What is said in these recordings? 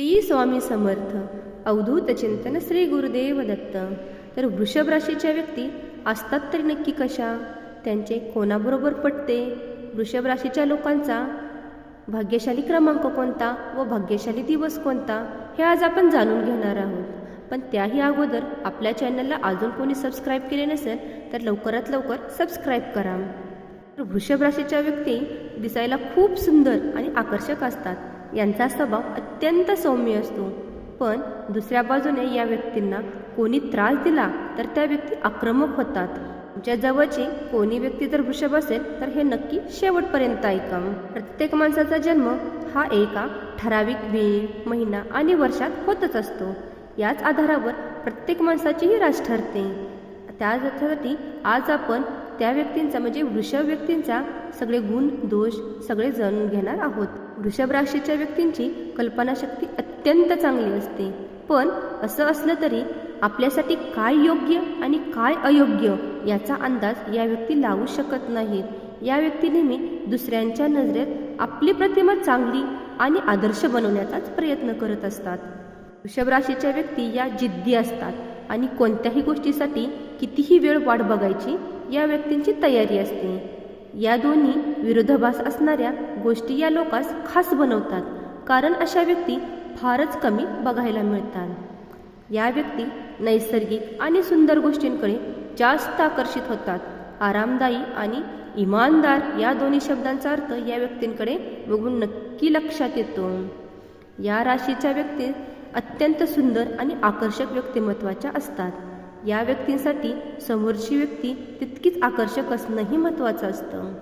श्री स्वामी समर्थ अवधूत चिंतन श्री गुरुदेव दत्त. तर वृषभ राशीच्या व्यक्ती असतात तरी नक्की कशा? त्यांचे कोणाबरोबर पटते? वृषभ राशीच्या लोकांचा भाग्यशाली क्रमांक कोणता व भाग्यशाली दिवस कोणता? हे आज आपण जाणून घेणार आहोत. पण त्याही अगोदर आपल्या चॅनलला अजून कोणी सबस्क्राईब केले नसेल तर लवकरात लवकर सबस्क्राईब करा. तर वृषभ राशीच्या व्यक्ती दिसायला खूप सुंदर आणि आकर्षक असतात. यांचा स्वभाव अत्यंत सौम्य असतो. पण दुसऱ्या बाजूने या व्यक्तींना कोणी त्रास दिला तर त्या व्यक्ती आक्रमक होतात. तुमच्या जवळची कोणी व्यक्ती जर वृषभ असेल तर हे नक्की शेवटपर्यंत ऐका प्रत्येक माणसाचा जन्म हा एका ठराविक वेळ महिना आणि वर्षात होतच असतो. याच आधारावर प्रत्येक माणसाचीही राज ठरते. त्यासाठी आज आपण त्या व्यक्तींचा म्हणजे वृषभ व्यक्तींचा सगळे गुण दोष सगळे जाणून घेणार आहोत. वृषभ राशीच्या व्यक्तींची कल्पनाशक्ती अत्यंत चांगली असते. पण असं असलं तरी आपल्यासाठी काय योग्य आणि काय अयोग्य याचा अंदाज या व्यक्ती लावू शकत नाहीत. या व्यक्ती नेहमी दुसऱ्यांच्या नजरेत आपली प्रतिमा चांगली आणि आदर्श बनवण्याचाच प्रयत्न करत असतात. वृषभ राशीच्या व्यक्ती या जिद्दी असतात आणि कोणत्याही गोष्टीसाठी कितीही वेळ वाट बघायची या व्यक्तींची तयारी असते. या दोन्ही विरोधाभास असणाऱ्या गोष्टी या लोकांस खास बनवतात. कारण अशा व्यक्ती फारच कमी बघायला मिळतात. या व्यक्ती नैसर्गिक आणि सुंदर गोष्टींकडे जास्त आकर्षित होतात. आरामदायी आणि इमानदार या दोन्ही शब्दांचा अर्थ या व्यक्तींकडे बघून नक्की लक्षात येतो. या राशीच्या व्यक्ती अत्यंत सुंदर आणि आकर्षक व्यक्तिमत्वाच्या असतात. या व्यक्तींसाठी समोरची व्यक्ती तितकीच आकर्षक असणंही महत्त्वाचं असतं.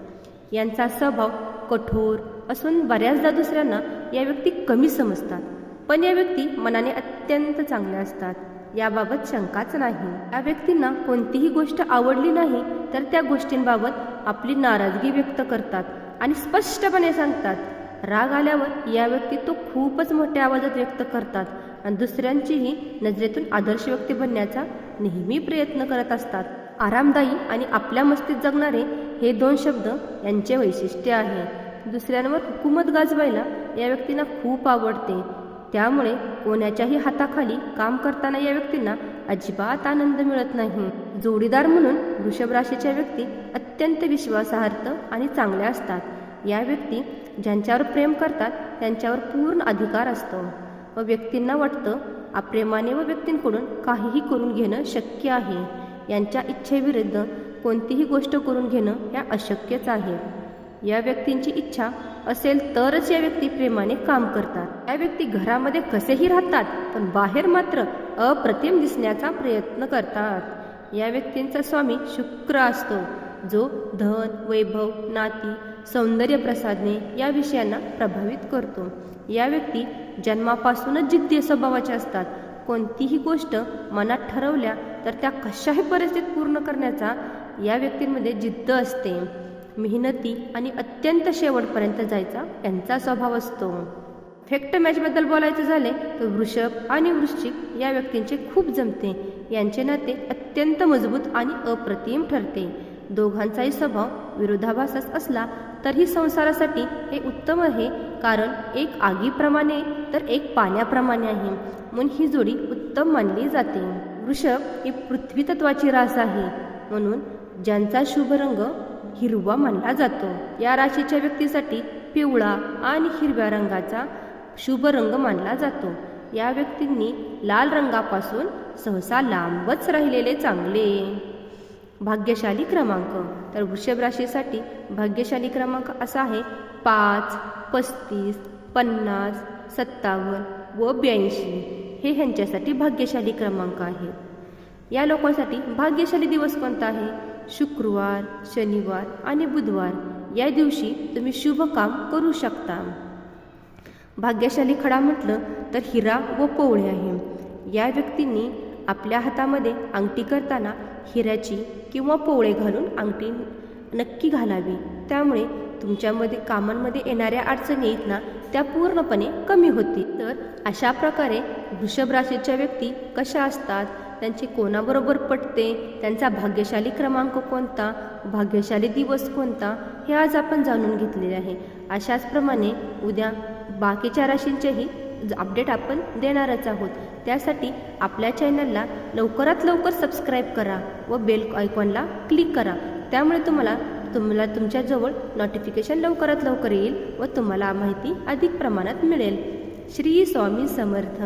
यांचा स्वभाव कठोर असून बऱ्याचदा दुसऱ्यांना या व्यक्ती कमी समजतात पण या व्यक्ती मनाने अत्यंत चांगल्या असतात. याबाबत शंकाच नाही. या व्यक्तींना कोणतीही गोष्ट आवडली नाही तर त्या गोष्टींबाबत आपली नाराजगी व्यक्त करतात आणि स्पष्टपणे सांगतात. राग आल्यावर या व्यक्ती तो खूपच मोठ्या आवाजात व्यक्त करतात आणि दुसऱ्यांचीही नजरेतून आदर्श व्यक्ती बनण्याचा नेहमी प्रयत्न करत असतात. आरामदायी आणि आपल्या मस्तीत जगणारे हे दोन शब्द यांचे वैशिष्ट्य आहे. दुसऱ्यांवर हुकूमत गाजवायला या व्यक्तींना खूप आवडते. त्यामुळे कोणाच्याही हाताखाली काम करताना या व्यक्तींना अजिबात आनंद मिळत नाही. जोडीदार म्हणून वृषभ राशीच्या व्यक्ती अत्यंत विश्वासार्थ आणि चांगल्या असतात. या व्यक्ती ज्यांच्यावर प्रेम करतात त्यांच्यावर पूर्ण अधिकार असतो. व व्यक्तींना वाटतं अप्रेमाने व व्यक्तींकडून काहीही करून घेणं शक्य आहे. यांच्या इच्छेविरुद्ध कोणतीही गोष्ट करून घेणं ह्या अशक्यच आहे. या व्यक्तींची इच्छा असेल तरच या व्यक्ती प्रेमाने काम करतात. या व्यक्ती घरामध्ये कसेही राहतात पण बाहेर मात्र अप्रतिम दिसण्याचा प्रयत्न करतात. या व्यक्तींचा स्वामी शुक्र असतो. जो धन वैभव नाती सौंदर्यप्रसादने या विषयांना प्रभावित करतो. या व्यक्ती जन्मापासूनच जिद्दी स्वभावाच्या असतात. कोणतीही गोष्ट मनात ठरवल्या तर त्या कशाही परिस्थितीत पूर्ण करण्याचा या व्यक्तींमध्ये जिद्द असते. मेहनती आणि अत्यंत शेवटपर्यंत जायचा यांचा स्वभाव असतो. फेक्ट मॅचबद्दल बोलायचं झाले तर वृषभ आणि वृश्चिक या व्यक्तींचे खूप जमते. यांचे नाते अत्यंत मजबूत आणि अप्रतिम ठरते. दोघांचाही स्वभाव विरोधाभासच असला तरीही संसारासाठी हे उत्तम आहे. कारण एक आगीप्रमाणे तर एक पाण्याप्रमाणे आहे. म्हणून ही जोडी उत्तम मानली जाते. वृषभ ही पृथ्वी तत्वाची रास आहे. म्हणून ज्यांचा शुभ रंग हिरवा मानला जातो. या राशीच्या व्यक्तीसाठी पिवळा आणि हिरव्या रंगाचा शुभ रंग मानला जातो. या व्यक्तींनी लाल रंगापासून सहसा लांबच राहिलेले चांगले. भाग्यशाली क्रमांक. तर वृषभ राशीसाठी भाग्यशाली क्रमांक असा आहे पाच पस्तीस पन्नास सत्तावन्न व ब्याऐंशी. हे ह्यांच्यासाठी भाग्यशाली क्रमांक आहे. या लोकांसाठी भाग्यशाली दिवस कोणता आहे? शुक्रवार शनिवार आणि बुधवार. या दिवशी तुम्ही शुभ काम करू शकता. भाग्यशाली खडा म्हटलं तर हिरा व पोवळे आहे. या व्यक्तींनी आपल्या हातामध्ये अंगठी करताना हिऱ्याची किंवा पोवळे घालून अंगठी नक्की घालावी. त्यामुळे तुमच्यामध्ये कामांमध्ये येणाऱ्या अडचणी आहेत ना त्या पूर्णपणे कमी होतील. तर अशा प्रकारे वृषभ राशीच्या व्यक्ती कशा असतात? त्यांचे कोणाबरोबर पटते? त्यांचा भाग्यशाली क्रमांक कोणता? भाग्यशाली दिवस कोणता? हे आज आपण जाणून घेतलेले आहे. अशाचप्रमाणे उद्या बाकीच्या राशींचेही अपडेट आपण देणारच आहोत. त्यासाठी आपल्या चॅनलला लवकरात लवकर सबस्क्राईब करा व बेल आयकॉनला क्लिक करा. त्यामुळे तुम्हाला तुम्हाला तुमच्याजवळ नोटिफिकेशन लवकरात लवकर येईल व तुम्हाला माहिती अधिक प्रमाणात मिळेल. श्री स्वामी समर्थ.